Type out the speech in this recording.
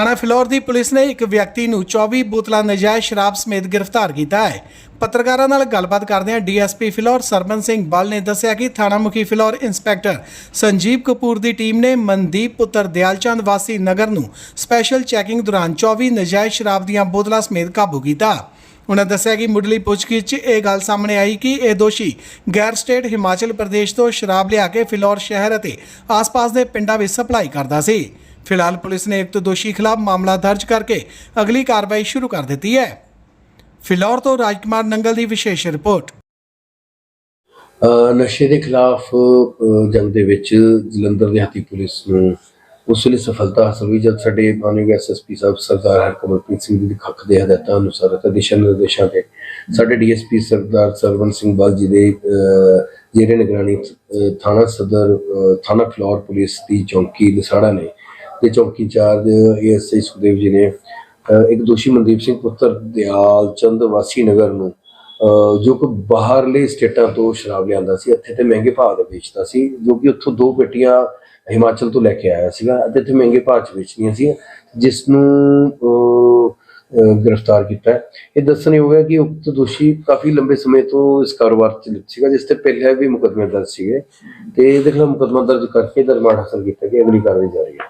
ਥਾਣਾ ਫਿਲੌਰ ਦੀ ਪੁਲਿਸ ਨੇ ਇੱਕ ਵਿਅਕਤੀ ਨੂੰ 24 ਬੋਤਲਾਂ ਨਜਾਇਜ਼ ਸ਼ਰਾਬ ਸਮੇਤ ਗ੍ਰਿਫਤਾਰ ਕੀਤਾ ਹੈ। ਪੱਤਰਕਾਰਾਂ ਨਾਲ ਗੱਲਬਾਤ ਕਰਦਿਆਂ ਡੀਐਸਪੀ ਫਿਲੌਰ ਸਰਬਨ ਸਿੰਘ ਬਲ ਨੇ ਦੱਸਿਆ ਕਿ ਥਾਣਾ ਮੁਖੀ ਫਿਲੌਰ ਇੰਸਪੈਕਟਰ ਸੰਜੀਵ ਕਪੂਰ ਦੀ ਟੀਮ ਨੇ ਮਨਦੀਪ ਪੁੱਤਰ ਦਿਆਲਚੰਦ ਵਾਸੀ ਨਗਰ ਨੂੰ ਸਪੈਸ਼ਲ ਚੈਕਿੰਗ ਦੌਰਾਨ 24 ਨਜਾਇਜ਼ ਸ਼ਰਾਬ ਦੀਆਂ ਬੋਤਲਾਂ ਸਮੇਤ ਕਾਬੂ ਕੀਤਾ। ਉਨ੍ਹਾਂ ਦੱਸਿਆ ਕਿ ਮੁੱਢਲੀ ਪੁੱਛਗਿੱਛ 'ਚ ਇਹ ਗੱਲ ਸਾਹਮਣੇ ਆਈ ਕਿ ਇਹ ਦੋਸ਼ੀ ਗੈਰ ਸਟੇਟ ਹਿਮਾਚਲ ਪ੍ਰਦੇਸ਼ ਤੋਂ ਸ਼ਰਾਬ ਲਿਆ ਕੇ ਫਿਲੌਰ ਸ਼ਹਿਰ ਅਤੇ ਆਸ-ਪਾਸ ਦੇ ਪਿੰਡਾਂ ਵਿੱਚ ਸਪਲਾਈ ਕਰਦਾ ਸੀ। ਫਿਲਹਾਲ ਪੁਲਿਸ ਨੇ ਇੱਕ ਦੋਸ਼ੀ ਖਿਲਾਫ ਮਾਮਲਾ ਦਰਜ ਕਰਕੇ ਅਗਲੀ ਕਾਰਵਾਈ ਸ਼ੁਰੂ ਕਰ ਦਿੱਤੀ ਹੈ ਫਿਲੌਰ ਤੋਂ ਰਾਜਕੁਮਾਰ ਨੰਗਲ ਦੀ ਵਿਸ਼ੇਸ਼ ਰਿਪੋਰਟ ਨਸ਼ੇ ਦੇ ਖਿਲਾਫ ਜੰਗ ਦੇ ਵਿੱਚ ਜਲੰਧਰ ਦਿਹਾਤੀ ਪੁਲਿਸ ਨੂੰ ਉਸ ਵੇਲੇ ਸਫਲਤਾ ਹਾਸਲ ਹੋਈ ਜਦ ਸਾਡੇ ਮਾਨਯੋਗ ਐਸਐਸਪੀ ਸਾਹਿਬ ਸਰਦਾਰ ਹਰਕਮਲਪ੍ਰੀਤ ਸਿੰਘ ਜੀ ਦੀ ਖੱਖ ਦੇ ਹਦਾਇਤਾਂ ਅਨੁਸਾਰ ਅਤੇ ਦਿਸ਼ਾ ਨਿਰਦੇਸ਼ਾਂ ਤੇ ਸਾਡੇ ਡੀਐਸਪੀ ਸਰਦਾਰ ਸਰਵਨ ਸਿੰਘ ਬਾਲ ਜੀ ਦੇ ਜਿਹੜੇ ਨਿਗਰਾਨੀ ਥਾਣਾ ਸਦਰ ਥਾਣਾ ਫਲੋਰ ਪੁਲਿਸ ਦੀ ਚੌਂਕੀ ਲਸਾੜਾ ਨੇ ਤੇ ਚੌਂਕੀ ਇੰਚਾਰਜ ਏਐਸਆਈ ਸੁਖਦੇਵ ਜੀ ਨੇ ਇੱਕ ਦੋਸ਼ੀ ਮਨਦੀਪ ਸਿੰਘ ਪੁੱਤਰ ਦਿਆਲ ਚੰਦ ਵਾਸੀ ਨਗਰ ਨੂੰ ਜੋ ਕਿ ਬਾਹਰਲੇ ਸਟੇਟਾਂ ਤੋਂ ਸ਼ਰਾਬ ਲਿਆਂਦਾ ਸੀ ਇੱਥੇ ਤੇ ਮਹਿੰਗੇ ਭਾਅ ਦਾ ਵੇਚਦਾ ਸੀ ਜੋ ਕਿ ਉੱਥੋਂ ਦੋ ਪੇਟੀਆਂ ਹਿਮਾਚਲ ਤੋਂ ਲੈ ਕੇ ਆਇਆ ਸੀਗਾ ਅਤੇ ਇੱਥੇ ਮਹਿੰਗੇ ਭਾਅ 'ਚ ਵੇਚਦੀਆਂ ਸੀ ਜਿਸ ਨੂੰ ਅਹ, ਗ੍ਰਿਫਤਾਰ ਕੀਤਾ। ਇਹ ਦੱਸਣਯੋਗ ਹੈ ਕਿ ਉਕਤ ਦੋਸ਼ੀ ਕਾਫੀ ਲੰਬੇ ਸਮੇਂ ਤੋਂ ਇਸ ਕਾਰੋਬਾਰ 'ਚ ਲਿਪਤ ਸੀਗਾ ਜਿਸ ਤੇ ਪਹਿਲਾਂ ਵੀ ਮੁਕੱਦਮੇ ਦਰਜ ਸੀਗੇ। ਤੇ ਇਹਦੇ ਖਿਲਾਫ ਮੁਕੱਦਮਾ ਦਰਜ ਕਰਕੇ ਦਰਮਾਨ ਹਾਸਲ ਕੀਤਾ ਕਿ ਅਗਲੀ ਕਾਰਵਾਈ ਜਾਰੀ ਹੈ।